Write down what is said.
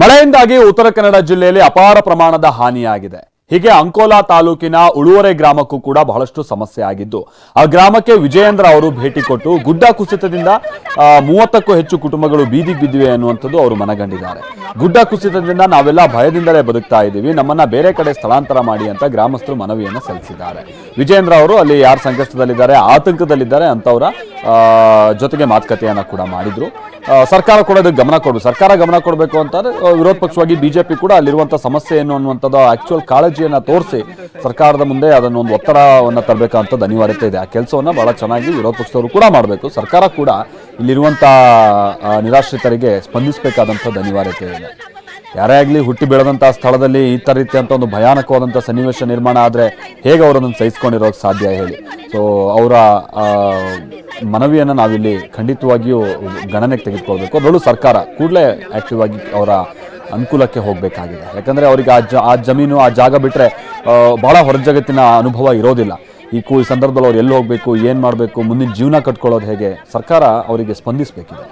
ಮಳೆಯಿಂದಾಗಿ ಉತ್ತರ ಕನ್ನಡ ಜಿಲ್ಲೆಯಲ್ಲಿ ಅಪಾರ ಪ್ರಮಾಣದ ಹಾನಿಯಾಗಿದೆ. ಹೀಗೆ ಅಂಕೋಲಾ ತಾಲೂಕಿನ ಉಳುವರೆ ಗ್ರಾಮಕ್ಕೂ ಕೂಡ ಬಹಳಷ್ಟು ಸಮಸ್ಯೆ ಆಗಿದ್ದು, ಆ ಗ್ರಾಮಕ್ಕೆ ವಿಜಯೇಂದ್ರ ಅವರು ಭೇಟಿ ಕೊಟ್ಟು ಗುಡ್ಡ ಕುಸಿತದಿಂದ ಮೂವತ್ತಕ್ಕೂ ಹೆಚ್ಚು ಕುಟುಂಬಗಳು ಬೀದಿಗೆ ಬಿದ್ದಿವೆ ಅನ್ನುವಂಥದ್ದು ಅವರು ಮನಗಂಡಿದ್ದಾರೆ. ಗುಡ್ಡ ಕುಸಿತದಿಂದ ನಾವೆಲ್ಲ ಭಯದಿಂದಲೇ ಬದುಕ್ತಾ ಇದ್ದೀವಿ. ನಮ್ಮನ್ನ ಬೇರೆ ಕಡೆ ಸ್ಥಳಾಂತರ ಮಾಡಿ ಅಂತ ಗ್ರಾಮಸ್ಥರು ಮನವಿಯನ್ನು ಸಲ್ಲಿಸಿದ್ದಾರೆ. ವಿಜಯೇಂದ್ರ ಅವರು ಅಲ್ಲಿ ಯಾರು ಸಂಕಷ್ಟದಲ್ಲಿದ್ದಾರೆ, ಆತಂಕದಲ್ಲಿದ್ದಾರೆ ಅಂತವರ ಜೊತೆಗೆ ಮಾತುಕತೆಯನ್ನ ಕೂಡ ಮಾಡಿದ್ರು. ಸರ್ಕಾರ ಕೂಡ ಅದಕ್ಕೆ ಗಮನ ಕೊಡಬೇಕು ಸರ್ಕಾರ ಗಮನ ಕೊಡಬೇಕು ಅಂತಂದ್ರೆ ವಿರೋಧ ಪಕ್ಷವಾಗಿ ಬಿಜೆಪಿ ಕೂಡ ಅಲ್ಲಿರುವಂತಹ ಸಮಸ್ಯೆ ಏನು ಅನ್ನುವಂಥದ್ದು ಆಕ್ಚುಯಲ್ ಕಾಳಜಿಯನ್ನ ತೋರಿಸಿ ಸರ್ಕಾರದ ಮುಂದೆ ಅದನ್ನು ಒಂದು ಒತ್ತಡವನ್ನು ತರಬೇಕಂಥದ್ದು ಅನಿವಾರ್ಯತೆ ಇದೆ. ಆ ಕೆಲಸವನ್ನು ಭಾಳ ಚೆನ್ನಾಗಿ ವಿರೋಧ ಪಕ್ಷದವರು ಕೂಡ ಮಾಡಬೇಕು. ಸರ್ಕಾರ ಕೂಡ ಇಲ್ಲಿರುವಂಥ ನಿರಾಶ್ರಿತರಿಗೆ ಸ್ಪಂದಿಸಬೇಕಾದಂಥದ್ದು ಅನಿವಾರ್ಯತೆ ಇದೆ. ಯಾರೇ ಆಗಲಿ ಹುಟ್ಟಿ ಬೆಳೆದಂಥ ಸ್ಥಳದಲ್ಲಿ ಈ ಥರ ರೀತಿಯಂಥ ಒಂದು ಭಯಾನಕವಾದಂಥ ಸನ್ನಿವೇಶ ನಿರ್ಮಾಣ ಆದರೆ ಹೇಗೆ ಅವರನ್ನು ಸಹಿಸ್ಕೊಂಡಿರೋಕೆ ಸಾಧ್ಯ ಹೇಳಿ. ಸೊ ಅವರ ಮನವಿಯನ್ನು ನಾವಿಲ್ಲಿ ಖಂಡಿತವಾಗಿಯೂ ಗಣನೆಗೆ ತೆಗೆದುಕೊಳ್ಬೇಕು. ಅದರಲ್ಲೂ ಸರ್ಕಾರ ಕೂಡಲೇ ಆ್ಯಕ್ಟಿವ್ ಆಗಿ ಅವರ ಅನುಕೂಲಕ್ಕೆ ಹೋಗಬೇಕಾಗಿದೆ. ಯಾಕಂದರೆ ಅವರಿಗೆ ಆ ಜ, ಆ ಜಮೀನು, ಆ ಜಾಗ ಬಿಟ್ಟರೆ ಭಾಳ ಹೊರ ಜಗತ್ತಿನ ಅನುಭವ ಇರೋದಿಲ್ಲ. ಈ ಕೂ, ಈ ಸಂದರ್ಭದಲ್ಲಿ ಅವ್ರು ಎಲ್ಲಿ ಹೋಗಬೇಕು, ಏನು ಮಾಡಬೇಕು, ಮುಂದಿನ ಜೀವನ ಕಟ್ಕೊಳ್ಳೋದು ಹೇಗೆ ಸರ್ಕಾರ ಅವರಿಗೆ ಸ್ಪಂದಿಸಬೇಕಿದೆ.